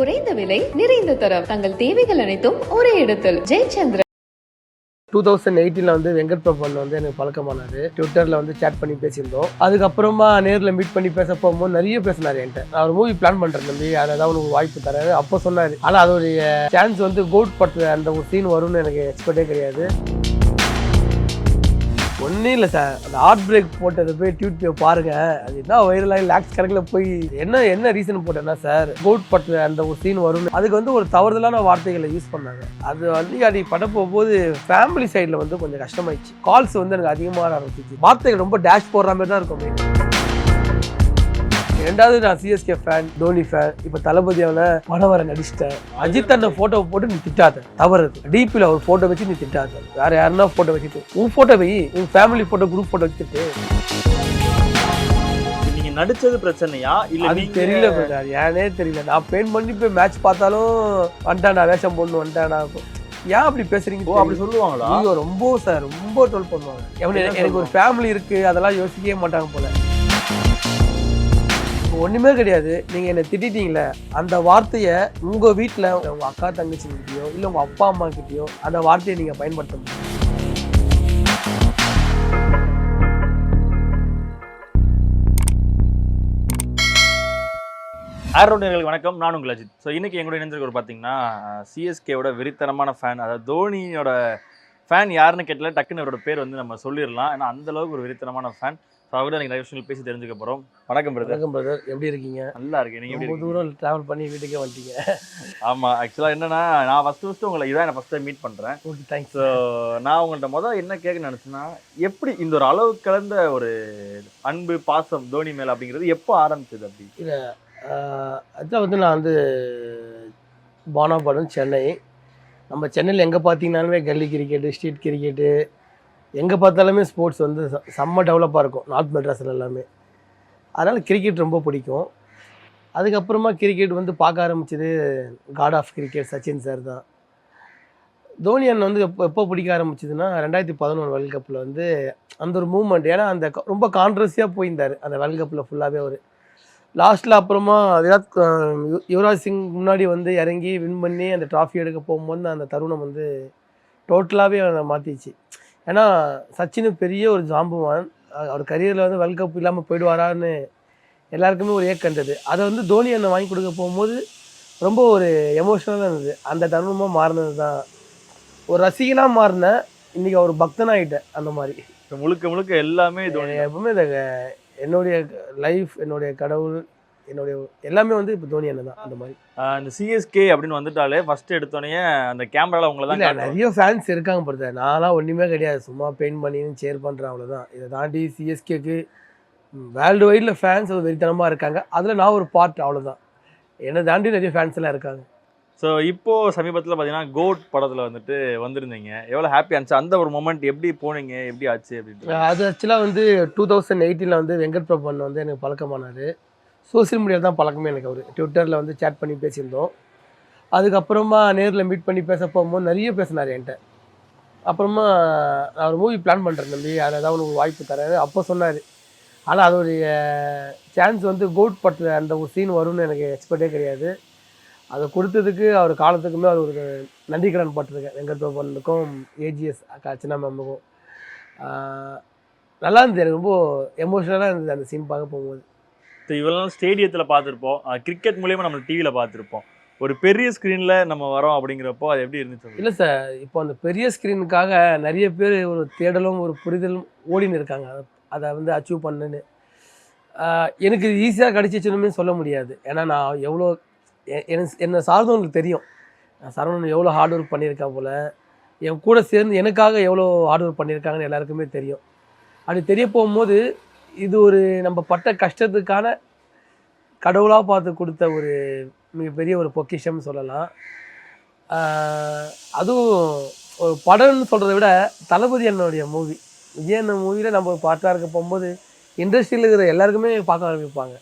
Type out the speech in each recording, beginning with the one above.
குறைந்த விலை நிறைந்த தரம். தங்கள் தேவைகள் அனைத்தும் ஒரே இடத்தில். ஜெயச்சந்திரன். டூ தௌசண்ட் எயிட்டீனில் வந்து வெங்கட் பிரபன் வந்து எனக்கு பழக்கமானாரு. ட்விட்டரில் வந்து சேட் பண்ணி பேசியிருந்தோம். அதுக்கப்புறமா நேரில் மீட் பண்ணி பேச போகும்போது நிறைய பேசினார் என்கிட்ட. நான் ஒரு மூவி பிளான் பண்ணுறேன் தம்பி. அதை ஏதாவது உனக்கு வாய்ப்பு தரேன் அப்போ சொன்னார். ஆனால் அதோடைய சான்ஸ் வந்து கோட் பட்டு அந்த ஒரு சீன் வரும்னு எனக்கு எக்ஸ்பெக்டே கிடையாது. ஒன்றும் இல்லை சார் அந்த ஹார்ட் பிரேக் போட்டதை போய் டியூட் போய் பாருங்க. அது என்ன வைரலாகி லேக்ஸ் கணக்கில் போய் என்ன என்ன ரீசன் போட்டேன்னா சார் கோட் பட்டில் அந்த ஒரு சீன் வரும் அதுக்கு வந்து ஒரு தவறுதலான வார்த்தைகளை யூஸ் பண்ணாங்க. அது வந்து அது பட போகும்போது ஃபேமிலி சைடில் வந்து கொஞ்சம் கஷ்டமாயிடுச்சு. கால்ஸ் வந்து எனக்கு அதிகமாக ஆரம்பிச்சிச்சு. வார்த்தைகள் ரொம்ப டேஷ் போடுற மாதிரி தான் இருக்கும். ரெண்டாவது நான் சிஎஸ்கே ஃபேன் தோனி ஃபேன் இப்போ தளபதியான படம் வர நடிச்சிட்டேன். அஜித் அந்த ஃபோட்டோ போட்டு நீ திட்டாத. தவறு டிபியில் ஒரு ஃபோட்டோ வச்சு நீ திட்டாத. வேற யாருன்னா ஃபோட்டோ வச்சுட்டு. உன் ஃபோட்டோ வை உன் ஃபேமிலி ஃபோட்டோ குரூப் ஃபோட்டோ வச்சுட்டு நடிச்சது பிரச்சனையா? இல்ல அது தெரியல brother. ஏனே தெரியல. நான் பெயின் பண்ணி போய் மேட்ச் பார்த்தாலும் வந்துட்டானா வேஷம் போடணும் வந்துட்டானா ஏன் அப்படி பேசுறீங்க? அப்படி சொல்லுவாங்களா? ஐயோ ரொம்ப சார் ரொம்ப ட்ரோல் பண்ணுவாங்க. எனக்கு ஒரு ஃபேமிலி இருக்கு அதெல்லாம் யோசிக்கவே மாட்டாங்க போல. ஒன்றுமே கிடையாது. நீங்கள் என்னை திட்டிட்டீங்களே அந்த வார்த்தையை உங்கள் வீட்டில் உங்கள் அக்கா தங்கச்சிக்கிட்டேயோ இல்லை உங்கள் அப்பா அம்மா கிட்டேயோ அந்த வார்த்தையை நீங்கள் பயன்படுத்த முடியும்? ஆரோடர்களுக்கு வணக்கம். நான் உங்கள் அஜித். ஸோ இன்னைக்கு எங்களோட இணைஞ்சிருக்கிற பார்த்தீங்கன்னா சிஎஸ்கேவோட வெறித்தனமான ஃபேன் அதாவது தோனியோட ஃபேன் யாருன்னு கேட்டல டக்குன்னு அவரோட பேர் வந்து நம்ம சொல்லிடலாம். ஏன்னா அந்த அளவுக்கு ஒரு வெறித்தனமான ஃபேன் ஸோ அவர்கிட்ட எனக்கு நிறைய விஷயங்கள் பேசி தெரிஞ்சுக்க போகிறோம் வணக்கம் பிரதர் வணக்கம் பிரதர் எப்படி இருக்கீங்க? நல்லா இருக்கு நீங்க எப்படி ரொம்ப? தூரம் டிராவல் பண்ணி வீட்டுக்கே வந்துட்டீங்க. ஆமா ஆக்சுவலாக என்னன்னா நான் ஃபர்ஸ்ட் ஃபர்ஸ்ட் உங்களை இதான் நான் ஃபர்ஸ்ட் டைம் மீட் பண்றேன். ஓகே தேங்க்ஸ் ஸோ நான் உங்கள்கிட்ட முதல்ல என்ன கேட்க நினச்சேன்னா எப்படி இந்த ஒரு அளவு கலந்த ஒரு அன்பு பாசம் தோனி மேல அப்படிங்கிறது எப்போ ஆரம்பிச்சது அப்படி? அதுதான் வந்து நான் வந்து பானாபாடம் சென்னை. நம்ம சென்னையில் எங்கே பார்த்தீங்கன்னாலுமே கல்லி கிரிக்கெட்டு ஸ்ட்ரீட் கிரிக்கெட்டு எங்கே பார்த்தாலுமே ஸ்போர்ட்ஸ் வந்து செம்ம டெவலப்பாக இருக்கும். நார்த் மெட்ராஸில் எல்லாமே. அதனால் கிரிக்கெட் ரொம்ப பிடிக்கும். அதுக்கப்புறமா கிரிக்கெட் வந்து பார்க்க ஆரம்பிச்சது god of cricket Sachin sir தான். தோனி அண்ணன் வந்து எப்போ எப்போ பிடிக்க ஆரம்பிச்சதுன்னா ரெண்டாயிரத்தி பதினொன்று வேர்ல்ட் கப்பில் வந்து அந்த ஒரு மூமெண்ட் ஏன்னா அந்த க- ரொம்ப கான்ட்ரஸியாக போயிருந்தார். அந்த வேர்ல்ட் கப்பில் ஃபுல்லாகவே அவர். லாஸ்ட்டில் அப்புறமா விராட் யுவராஜ் சிங் முன்னாடி வந்து இறங்கி வின் பண்ணி அந்த ட்ராஃபி எடுக்க போகும்போது அந்த தருணம் வந்து டோட்டலாகவே அதை மாற்றிச்சு ஏன்னா சச்சின் பெரிய ஒரு ஜாம்புவான். அவர் கரியரில் வந்து வேர்ல்ட் கப் இல்லாமல் போயிடுவாரான்னு எல்லாருக்குமே ஒரு ஏக்கம் இருந்தது. அதை வந்து தோனி அண்ணன் வாங்கி கொடுக்க போகும்போது ரொம்ப ஒரு எமோஷனலாக இருந்தது. அந்த தருணமாக மாறினது தான் ஒரு ரசிகனாக மாறினேன் இன்றைக்கி அவர் பக்தனாகிட்டேன் அந்த மாதிரி. முழுக்க முழுக்க எல்லாமே தோனி எப்பவுமே இந்த என்னுடைய லைஃப் என்னுடைய கடவுள் என்னுடைய எல்லாமே வந்து இப்போ தோனி அண்ணன் தான் அந்த மாதிரி. இந்த சிஎஸ்கே அப்படின்னு வந்துட்டாலே ஃபர்ஸ்ட் எடுத்தோடனே அந்த கேமரால உங்களை தான். நிறைய ஃபேன்ஸ் இருக்காங்க பொறுத்த நான்லாம் ஒன்றுமே கிடையாது. சும்மா பெயிண்ட் பண்ணின்னு சேர் பண்ணுறேன் அவ்வளோதான் இதை தாண்டி சிஎஸ்கேக்கு வேர்ல்டு வைடில் ஃபேன்ஸ் வெறித்தனமாக இருக்காங்க. அதில் நான் ஒரு பார்ட் அவ்வளோதான் என்னை தாண்டி நிறைய ஃபேன்ஸ் எல்லாம் இருக்காங்க. ஸோ இப்போ சமீபத்தில் பார்த்தீங்கன்னா கோட் படத்தில் வந்துட்டு வந்திருந்தீங்க. எவ்வளோ ஹாப்பியாக இருந்துச்சு? அந்த ஒரு மொமெண்ட் எப்படி போனீங்க? எப்படி ஆச்சு அப்படின்ட்டு அது ஆக்சுவலாக வந்து டூ தௌசண்ட் எயிட்டீனில் வந்து வெங்கட் பிரபன் வந்து எனக்கு பழக்கமானார். சோஷியல் மீடியா தான் பழக்கமே எனக்கு அவர். ட்விட்டரில் வந்து சேட் பண்ணி பேசியிருந்தோம். அதுக்கப்புறமா நேரில் மீட் பண்ணி பேச போகும்போது நிறைய பேசினார் என்கிட்ட. அப்புறமா நான் ஒரு மூவி பிளான் பண்ணுறேன் தம்பி. அதில் ஏதாவது உனக்கு வாய்ப்பு தரேன் அப்போ சொன்னார். ஆனால் அதோடைய சான்ஸ் வந்து கோட் பட்டு அந்த ஒரு சீன் வரும்னு எனக்கு எக்ஸ்பெக்டே கிடையாது. அதை கொடுத்ததுக்கு அவர் காலத்துக்குமே அவர் ஒரு நன்றிக்கடன் பட்டிருக்கேன். வெங்கட் ஏஜிஎஸ் அக்கா சின்ன மேமுக்கும் நல்லா இருந்தது. எனக்கு ரொம்ப எமோஷனலாக இருந்தது அந்த சீன் பார்க்க போகும்போது. இவ்வளோ நாள் ஸ்டேடியத்தில் பார்த்துருப்போம். கிரிக்கெட் மூலியமாக நம்ம டிவியில் பார்த்துருப்போம். ஒரு பெரிய ஸ்க்ரீனில் நம்ம வரோம் அப்படிங்கிறப்போ அது எப்படி இருந்துச்சு இல்லை சார் இப்போ அந்த பெரிய ஸ்க்ரீனுக்காக நிறைய பேர் ஒரு தேடலும் ஒரு புரிதலும் ஓடின்னு இருக்காங்க. அதை- வந்து அச்சீவ் பண்ணுன்னு எனக்கு எனக்கு ஈஸியாக கிடச்சிச்சுன்னு சொல்ல முடியாது. ஏன்னா நான் எவ்வளோ என்ன- என்னை சார்ந்தவங்களுக்கு தெரியும். நான் சரவணன் எவ்வளோ ஹார்ட் ஒர்க் பண்ணியிருக்கா போல். என் கூட சேர்ந்து எனக்காக எவ்வளோ ஹார்ட் ஒர்க் பண்ணியிருக்காங்கன்னு எல்லாருக்குமே தெரியும். அப்படி தெரிய போகும்போது இது ஒரு நம்ம பட்ட கஷ்டத்துக்கான கடவுளாக பார்த்து கொடுத்த ஒரு மிகப்பெரிய ஒரு பொக்கிஷம்னு சொல்லலாம். அதுவும் ஒரு படம்னு சொல்கிறத விட தளபதி அண்ணனுடைய மூவி விஜய் அண்ணன் மூவியில் நம்ம ஒரு பாட்டாக இருக்க போகும்போது இண்டஸ்ட்ரியில் இருக்கிற எல்லாருக்குமே பார்க்க ஆரம்பிப்பாங்க.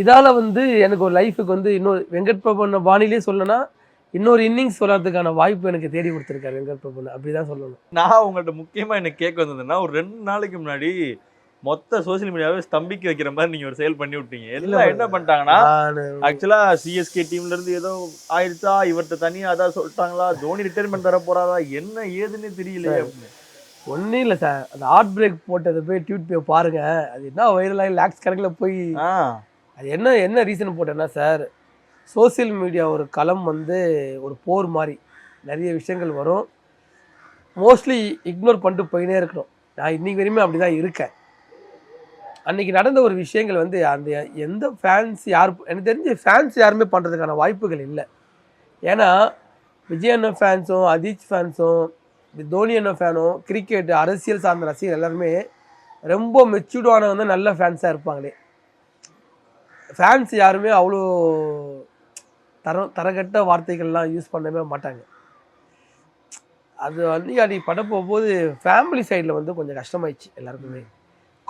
இதால் வந்து எனக்கு ஒரு லைஃபுக்கு வந்து இன்னொரு வெங்கட் பிரபுன பாணிலே சொல்லணும்னா இன்னொரு இன்னிங்ஸ் சொல்லறதுக்கான வாய்ப்பு எனக்கு தேடி கொடுத்துருக்காரு வெங்கட் பிரபு அப்படி தான் சொல்லணும். நான் உங்கள்கிட்ட முக்கியமாக எனக்கு கேட்க வந்ததுன்னா ஒரு ரெண்டு நாளைக்கு முன்னாடி மொத்த சோஷியல் மீடியாவே ஸ்தம்பிக்க வைக்கிற மாதிரி நீங்க ஒரு செயல் பண்ணி விட்டீங்க. எல்லாம் என்ன பண்ணிட்டாங்கன்னா ஆக்சுவலா சிஎஸ்கே டீம்ல இருந்து ஏதோ ஆயிடுச்சா இவர்கிட்ட தனியா அதான் சொல்லிட்டாங்களா தோனி ரிட்டைர்மெண்ட் தர போறாரா என்ன ஏதுன்னு தெரியலையே. அப்படின்னு. ஒன்றும் இல்லை சார். அந்த ஹார்ட் பிரேக் போட்டதை போய் டியூட் போய் பாருங்க. அது என்ன வைரலாகி லேக்ஸ் கணக்கில் போய் அது என்ன என்ன ரீசன் போட்டேன்னா சார் சோஷியல் மீடியா ஒரு களம் வந்து ஒரு போர் மாதிரி. நிறைய விஷயங்கள் வரும். மோஸ்ட்லி இக்னோர் பண்ணிட்டு போயினே இருக்கணும். நான் இன்னைக்கு வரையுமே அப்படி தான் இருக்கேன். அன்னைக்கு நடந்த ஒரு விஷயங்கள் வந்து அந்த எந்த ஃபேன்ஸ் யார் எனக்கு தெரிஞ்சு ஃபேன்ஸ் யாருமே பண்ணுறதுக்கான வாய்ப்புகள் இல்லை. ஏன்னா விஜய் அண்ணன் ஃபேன்ஸும் அஜித் ஃபேன்ஸும் தோனி அண்ணன் ஃபேனும் கிரிக்கெட் அரசியல் சார்ந்த ரசிகர் எல்லாருமே ரொம்ப மெச்சூர்டானவங்க வந்து நல்ல ஃபேன்ஸாக இருப்பாங்களே. ஃபேன்ஸ் யாருமே அவ்வளோ தர தரகட்ட வார்த்தைகள்லாம் யூஸ் பண்ணவே மாட்டாங்க. அது வந்து அன்றைக்கி படம் போகும்போது ஃபேமிலி சைடில் வந்து கொஞ்சம் கஷ்டமாயிடுச்சு எல்லாருக்குமே.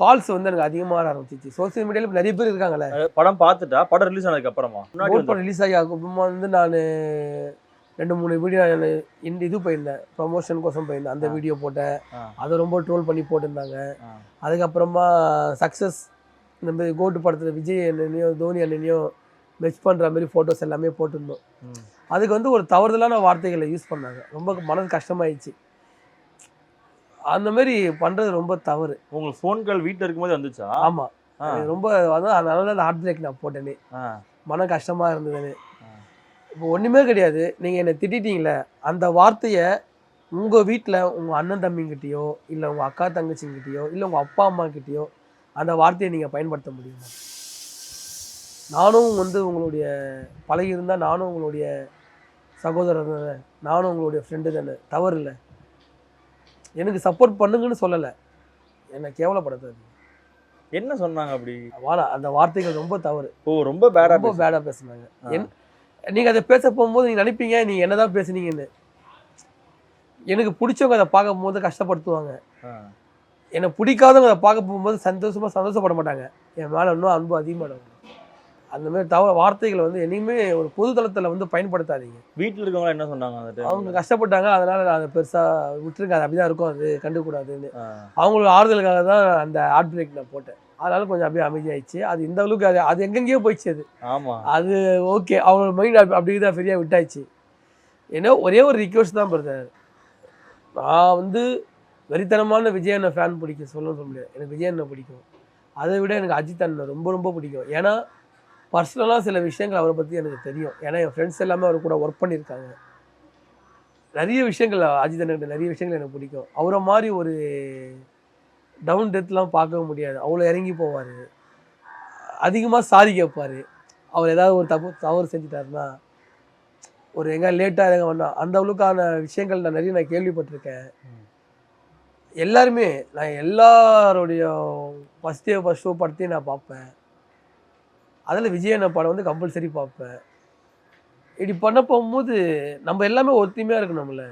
கால்ஸ் வந்து எனக்கு அதிகமாக ஆரம்பிச்சிச்சு. சோசியல் மீடியாவில் நிறைய பேர் இருக்காங்கல்ல. படம் பார்த்துட்டா படம் ரிலீஸ் ஆனதுக்கு அப்புறமா? படம் ரிலீஸ் ஆகி அப்புறமா வந்து நான் ரெண்டு மூணு வீடியோ இந்த இது போயிருந்தேன். ப்ரொமோஷன் கோசம் போயிருந்தேன். அந்த. வீடியோ போட்டேன். அதை ரொம்ப ட்ரோல் பண்ணி போட்டிருந்தாங்க. அதுக்கப்புறமா சக்ஸஸ் இந்த மாதிரி கோட்டு படத்தில் விஜய் அண்ணனையும் தோனி அண்ணனையும் மெச் பண்ணுற மாதிரி ஃபோட்டோஸ் எல்லாமே போட்டிருந்தோம். அதுக்கு வந்து ஒரு தவறுதலான வார்த்தைகளை யூஸ் பண்ணாங்க. ரொம்ப மனது கஷ்டமாயிடுச்சு. அந்த மாதிரி பண்ணுறது ரொம்ப தவறு. உங்களுக்கு ஃபோன் கால் வீட்டுல இருக்கும்போது வந்துச்சா? ஆமாம் ஆ. ரொம்ப அதான் அதனால தான் ஹார்ட் பிரேக் நான் போட்டேனே. மன கஷ்டமாக இருந்ததுன்னு. ஆ. இப்போ ஒன்றுமே கிடையாது. நீங்கள் என்னை திட்டிட்டீங்களே அந்த வார்த்தையை உங்கள் வீட்டில் உங்கள் அண்ணன் தம்பிங்கிட்டேயோ இல்லை உங்கள் அக்கா தங்கச்சிங்கிட்டேயோ இல்லை உங்கள் அப்பா அம்மாக்கிட்டேயோ அந்த வார்த்தையை நீங்கள் பயன்படுத்த முடியுமா? நானும் வந்து உங்களுடைய பழகி இருந்தால் நானும் உங்களுடைய சகோதரர் தானே? நானும் உங்களுடைய ஃப்ரெண்டு தானே? தவறு இல்லை. எனக்கு சப்போர்ட் பண்ணுங்கன்னு சொல்லலை. என்னை கேவலப்படுத்தாது என்ன சொன்னாங்க அப்படி? வாடா அந்த வார்த்தைகள் ரொம்ப தவறு. ஓ ரொம்ப பேடா ரொம்ப பேடா பேசுனாங்க. என் நீங்க அதை பேச போகும்போது நீங்க நினைப்பீங்க நீங்க என்னதான் பேசுனீங்கன்னு. எனக்கு பிடிச்சவங்க அதை பார்க்க போகும்போது கஷ்டப்படுத்துவாங்க எனக்கு பிடிக்காதவங்க அதை பார்க்க போகும்போது சந்தோஷமா சந்தோஷப்பட மாட்டாங்க. என் மேல இன்னும் அன்பு அதிகமானவங்க. அந்த மாதிரி தவ வார்த்தைகளை வந்து என்னைக்குமே ஒரு பொது தளத்துல வந்து பயன்படுத்தாதீங்க. வீட்டுல இருக்கவங்க என்ன சொன்னாங்க அந்த time அவங்க? கஷ்டப்பட்டாங்க அதனால நான் அதை பெருசா விட்டுருங்க அது அப்படிதான் இருக்கும் அது கண்டுக்கூடாதுன்னு. அவங்களோட ஆறுதலுக்காக தான் அந்த ஹார்ட் பிரேக் நான் போட்டேன். அதனால கொஞ்சம் அப்படியே அமைதியாயிடுச்சு. அது இந்த அளவுக்கு அது அது எங்கெங்கேயோ போயிடுச்சு அது. ஆமா. அது ஓகே அவங்களோட மைண்ட் அப்படி தான் ஃப்ரீயாக விட்டாச்சு. ஏன்னா ஒரே ஒரு ரிக்வஸ்ட் தான் பிரதர் நான் வந்து வெறித்தனமான விஜய் அண்ணன் ஃபேன் பிடிக்கும் சொல்லணும்னு சொல்ல முடியாது. எனக்கு விஜய் அண்ணன் பிடிக்கும். அதை விட எனக்கு அஜித் அண்ணன் ரொம்ப ரொம்ப பிடிக்கும். ஏன்னா பர்சனலாக சில விஷயங்கள் அவரை பற்றி எனக்கு தெரியும். ஏன்னா என் ஃப்ரெண்ட்ஸ் எல்லாமே அவர் கூட ஒர்க் பண்ணியிருக்காங்க. நிறைய விஷயங்கள் அஜித் அண்ணன் நிறைய விஷயங்கள் எனக்கு பிடிக்கும். அவரை மாதிரி ஒரு டவுன் டெத்லாம் பார்க்கவே முடியாது. அவ்வளோ இறங்கி போவார். அதிகமாக சாரி கேட்பார். அவர் ஏதாவது ஒரு தப்பு தவறு செஞ்சுட்டாருன்னா ஒரு எங்கே லேட்டாக எங்கே வந்தா அந்த அளவுக்கான விஷயங்கள் நான் நிறைய நான் கேள்விப்பட்டிருக்கேன். எல்லாருமே நான் எல்லாருடைய ஃபஸ்ட் டே ஃபஸ்ட் ஷோ படத்தையும் நான் பார்ப்பேன். அதில் விஜய் அண்ணா படம் வந்து கம்பல்சரி பார்ப்பேன். இப்படி பண்ண போகும்போது நம்ம எல்லாமே ஒத்துமையாக இருக்கணும்ல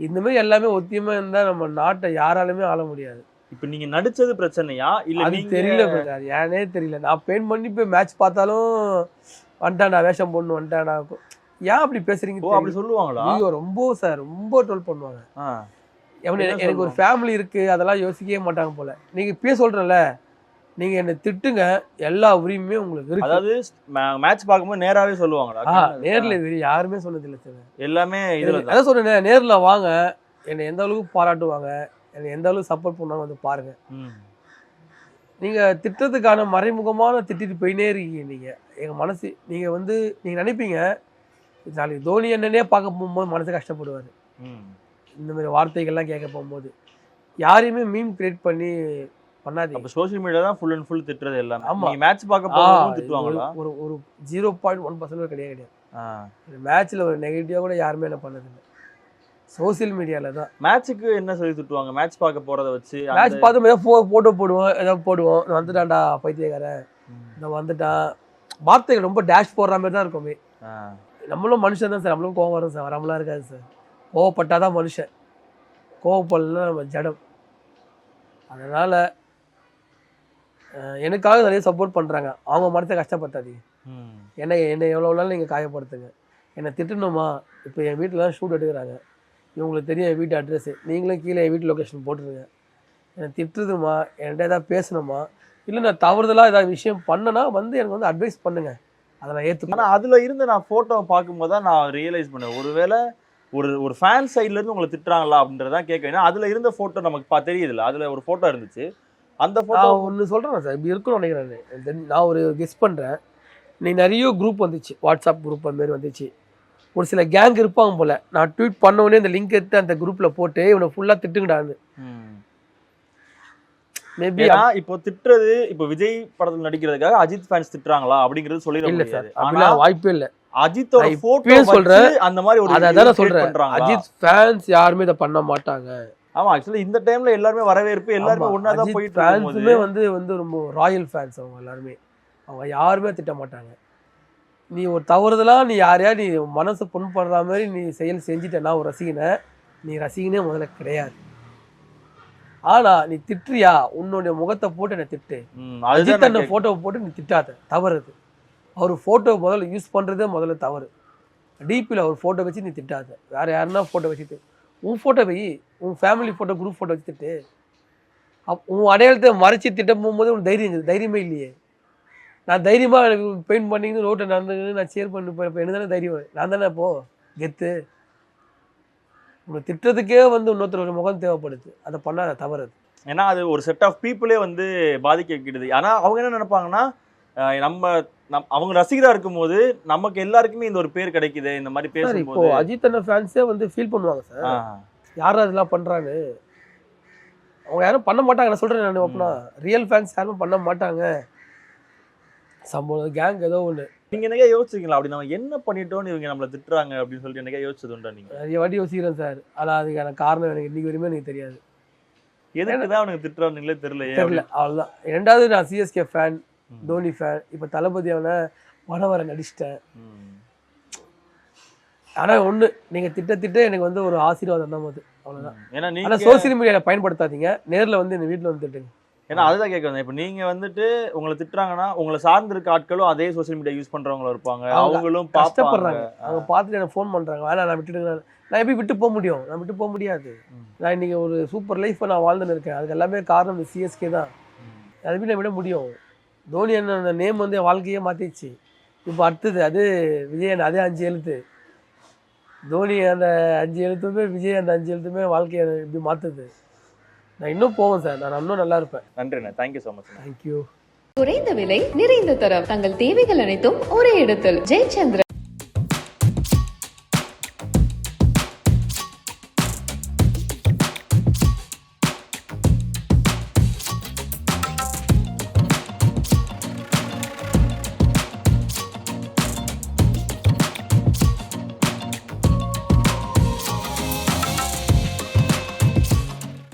இந்த மாதிரி எல்லாமே ஒத்துமையாக இருந்தால் நம்ம நாட்டை யாராலுமே ஆள முடியாது. இப்ப நீங்க நடிச்சது பிரச்சனையா? இல்ல அது தெரியல. அது ஏனே தெரியல. நான் பெயின் பண்ணி போய் மேட்ச் பார்த்தாலும் வந்துட்டான்டா வேஷம் போடணும் வந்துட்டான்டா. ஏன் அப்படி பேசுறீங்க அப்படி சொல்லுவாங்களா? ஐயோ ரொம்ப சார் ரொம்ப ட்ரோல் பண்ணுவாங்க. எனக்கு ஒரு? ஃபேமிலி இருக்கு அதெல்லாம் யோசிக்கவே மாட்டாங்க போல. நீங்க இப்பயே சொல்றேன்ல நீங்க என்னை திட்டுங்க எல்லா உரிமையுமே உங்களுக்கு இருக்கு. அதாவது மேட்ச் பார்க்கும்போது நேராவே சொல்லுவாங்களா நேர்ல இது யாருமே சொன்னது இல்லை சார் எல்லாமே இதுல தான். அதான் சொல்றேன் நேர்ல வாங்க என்னை எந்த அளவுக்கு பாராட்டுவாங்க என்னை எந்த அளவுக்கு சப்போர்ட் பண்ணுவாங்க வந்து பாருங்க. நீங்க திட்டத்துக்கான மறைமுகமான திட்டிட்டு போயினே இருக்கீங்க நீங்க. எங்க மனசு நீங்க வந்து நீங்க நினைப்பீங்க நாளைக்கு தோனி அண்ணனே பார்க்க போகும்போது மனசு கஷ்டப்படுவாரு. இந்த மாதிரி வார்த்தைகள்லாம் கேட்க போகும்போது யாரையுமே மீம் கிரியேட் பண்ணி பண்ணாதீங்க. அப்ப சோஷியல் மீடியா தான் ஃபுல் அண்ட் ஃபுல் திட்டுறது எல்லாமே. ஆமா. மேட்ச் பார்க்க ஆ, போகும்போது திட்டுவாங்களா? ஒரு ஒரு ஜீரோ பாயிண்ட் ஒன் பர்சன்ட் கிடையாது. மேட்ச்ல ஒரு நெகட்டிவாக கூட யாருமே என்ன பண்ணதில்லை. சோசியல் மீடியால தான். மேட்ச்சுக்கு என்ன சொல்லி திட்டுவாங்க? மேட்ச் பார்க்க போறத வச்சு மேட்ச் பார்த்து ஏதோ ஃபோ ஃபோட்டோ போடுவோம் ஏதோ போடுவோம். "நான் வந்துட்டான்டா பைத்தியக்காரன். இந்த வந்துட்டான். வார்த்தைகள் ரொம்ப டேஷ் போடுற மாதிரி தான் இருக்குமே. நம்மளும் மனுஷன் தான் சார். நம்மளும் கோவம் வரும் சார். வராமலாம் இருக்காது சார். கோவப்பட்டாதான் மனுஷன். கோவப்படலாம் நம்ம ஜடம். அதனால் எனக்காக நிறைய சப்போர்ட் பண்ணுறாங்க அவங்க மனசை கஷ்டப்படுத்தாதீங்க. ம். என்னை என்னை எவ்வளோ நீங்கள் காயப்படுத்துங்க. என்னை திட்டணுமா? இப்போ என் வீட்டில் தான் ஷூட் எடுக்கிறாங்க. இவங்களுக்கு தெரியும் என் வீட்டு அட்ரஸ் நீங்களும் கீழே என் வீட்டு லொக்கேஷன் போட்டுருங்க. என்னை திட்டுறதுமா? என்கிட்ட ஏதாவது பேசணுமா? இல்லை நான் தவறுதலாக ஏதாவது விஷயம் பண்ணனா வந்து எனக்கு வந்து அட்வைஸ் பண்ணுங்க. அதை நான் ஏற்றுக்கணும் ஆனா அதுல இருந்து நான் போட்டோவை பார்க்கும்போது தான் நான் ரியலைஸ் பண்ணேன். ஒருவேளை ஒரு ஒரு ஃபேன் சைடுல இருந்து உங்களை திட்டுறாங்களா அப்படின்றதான் கேட்க ஏன்னா அதுல இருந்த போட்டோ நமக்கு பா தெரியுதுல்ல. அதுல ஒரு போட்டோ இருந்துச்சு. அந்த போட்டோ நான் ஒன்று சொல்கிறேன் சார். இப்படி இருக்கும்னு நினைக்கிறேன் Then நான் ஒரு கெஸ் பண்ணுறேன் நீ நிறைய குரூப் வந்துச்சு. வாட்ஸ்அப் குரூப் அந்த மாதிரி வந்துச்சு. ஒரு சில கேங் இருப்பாங்க போல. நான் ட்வீட் பண்ண அந்த லிங்க் எடுத்து அந்த குரூப்பில் போட்டு இவனை ஃபுல்லாக திட்டுங்கடான்னு மேபி இப்போ திட்டுறது இப்போ விஜய் படத்துல நடிக்கிறதுக்காக அஜித் ஃபேன்ஸ் திட்டுறாங்களா? அப்படிங்கிறது சொல்லிட இல்லை சார். ஆனா வாய்ப்பே இல்லை. அஜித்தோட போட்டோ சொல்றேன். சொல்றேன் அந்த மாதிரி ஒரு அதை video தான் நான் create சொல்கிறேன் பண்றாங்களா? அஜித் ஃபேன்ஸ் யாருமே இதை பண்ண மாட்டாங்க. ஆமா ஆக்சுவலி இந்த டைம்ல எல்லாருமே வரவேற்பு எல்லாருமே ஒண்ணா தான் போயிட்டு ஃபேன்ஸுமே வந்து வந்து ரொம்ப ராயல் ஃபேன்ஸ் அவங்க எல்லாருமே. அவங்க யாருமே திட்ட மாட்டாங்க. நீ ஒரு தவறுதலா நீ யாரையா நீ மனசு புண்படுற மாதிரி நீ செயல் செஞ்சுட்டேன்னா ஒரு ரசிகனை. நீ ரசிகனே முதல்ல கிடையாது. ஆனா நீ திட்டுறியா? உன்னுடைய முகத்தை போட்டு என்னை திட்டு. அஜித் நான் போட்டோவை போட்டு நீ திட்டாத. தவறு அது. அவர் ஃபோட்டோ முதல்ல யூஸ் பண்ணுறதே முதல்ல தவறு. டிபியில் அவர் ஃபோட்டோ வச்சு நீ திட்டாத. வேற யாருன்னா ஃபோட்டோ வச்சு திட்டு உன் ஃபோட்டோ வை உன் ஃபேமிலி ஃபோட்டோ குரூப் ஃபோட்டோ வச்சுட்டு அப் உன் அடையாளத்தை மறைச்சி திட்டம் போகும்போது உனக்கு தைரியம் இருக்குது. தைரியமே இல்லையே. நான் தைரியமாக எனக்கு பெயிண்ட் பண்ணிக்கின்னு ரோட்டை நடந்து நான் சேர் பண்ணி இப்போ என்ன தானே தைரியம் நான் தானே இப்போ கெத்து. உன்னை திட்டத்துக்கே வந்து இன்னொருத்தரோட முகம் தேவைப்படுது. அதை பண்ணாத தவறு அது. ஏன்னா அது ஒரு செட் ஆஃப் பீப்புளே வந்து பாதிக்க வைக்கிடுது ஆனா அவங்க என்ன நினைப்பாங்கன்னா நம்ம நம் அவங்க ரசிகரா இருக்கும்போது நமக்கு எல்லாருக்குமே இந்த ஒரு பேர் கிடைக்குது இந்த மாதிரி சார் இப்போ அஜித் அண்ணன் ஃபேன்ஸே வந்து ஃபீல் பண்ணுவாங்க சார். ஆ, யாரும் அதெல்லாம் பண்றாங்க? அவங்க யாரும் பண்ண மாட்டாங்க நான் சொல்றேன் நான் ஓப்பனா ரியல் ஃபேன்ஸ் யாரும் பண்ண மாட்டாங்க. சம்பவம் கேங் ஏதோ ஒன்று நீங்க என்னைக்கா யோசிச்சிருக்கீங்களா? அப்படி நம்ம என்ன பண்ணிட்டோம்னு இவங்க நம்மள திட்டுறாங்க அப்படின்னு சொல்லிட்டு என்னைக்கா யோசிச்சது உண்டா நீங்க? நிறைய வாட்டி யோசிக்கிறேன் சார். ஆனால் அதுக்கான காரணம் எனக்கு இன்னைக்கு வரையுமே எனக்கு தெரியாது. எதுக்கு தான் அவனுக்கு திட்டுறானுங்களே தெரியலையே தெரியல அவ்வளோதான் ரெண்டாவது நான் சிஎஸ்கே ஃபேன். தோனி ஃபேன் இப்போ தளபதி அவனை படம் வர நடிச்சிட்டேன். ஆனால் ஒன்று நீங்கள் திட்ட திட்ட எனக்கு வந்து ஒரு ஆசீர்வாதம் தான் அது. அவ்வளோதான் ஏன்னா ஆனால் நீங்க சோசியல் மீடியாவில் பயன்படுத்தாதீங்க. நேரில் வந்து எங்கள் வீட்டில் வந்து திட்டுங்க. ஏன்னா அதுதான் கேட்க வந்தேன் இப்போ நீங்க வந்துட்டு உங்களை திட்டுறாங்கன்னா உங்களை சார்ந்து இருக்க ஆட்களும் அதே சோஷியல் மீடியா யூஸ் பண்றவங்களும் இருப்பாங்க. அவங்க அவங்களும் கஷ்டப்படுறாங்க. அவங்க பார்த்துட்டு எனக்கு ஃபோன் பண்ணுறாங்க வேணா நான் விட்டுட்டு நான் எப்படி விட்டு போக முடியும்? நான் விட்டு போக முடியாது. நான் இன்னைக்கு ஒரு சூப்பர் லைஃப்பை நான் வாழ்ந்துன்னு இருக்கேன். அதுக்கு எல்லாமே காரணம் சிஎஸ்கே தான். அது எப்படி நான் விட முடியும்? தோனி அண்ணன் அந்த நேம் வந்து வாழ்க்கையே மாற்றிடுச்சு இப்போ அடுத்தது அது விஜய் அண்ணன் அதே அஞ்சு எழுத்து. தோனி அந்த அஞ்சு எழுத்துமே விஜய் அந்த அஞ்சு எழுத்துமே வாழ்க்கையை இப்படி மாற்றுது நான் இன்னும் போவேன் சார். நான் இன்னும் நல்லா இருப்பேன். நன்றிண்ணே thank you so much thank you குறைந்த விலை நிறைந்த தரம். தங்கள் தேவைகள் அனைத்தும் ஒரே இடத்தில். ஜெயச்சந்திரன்.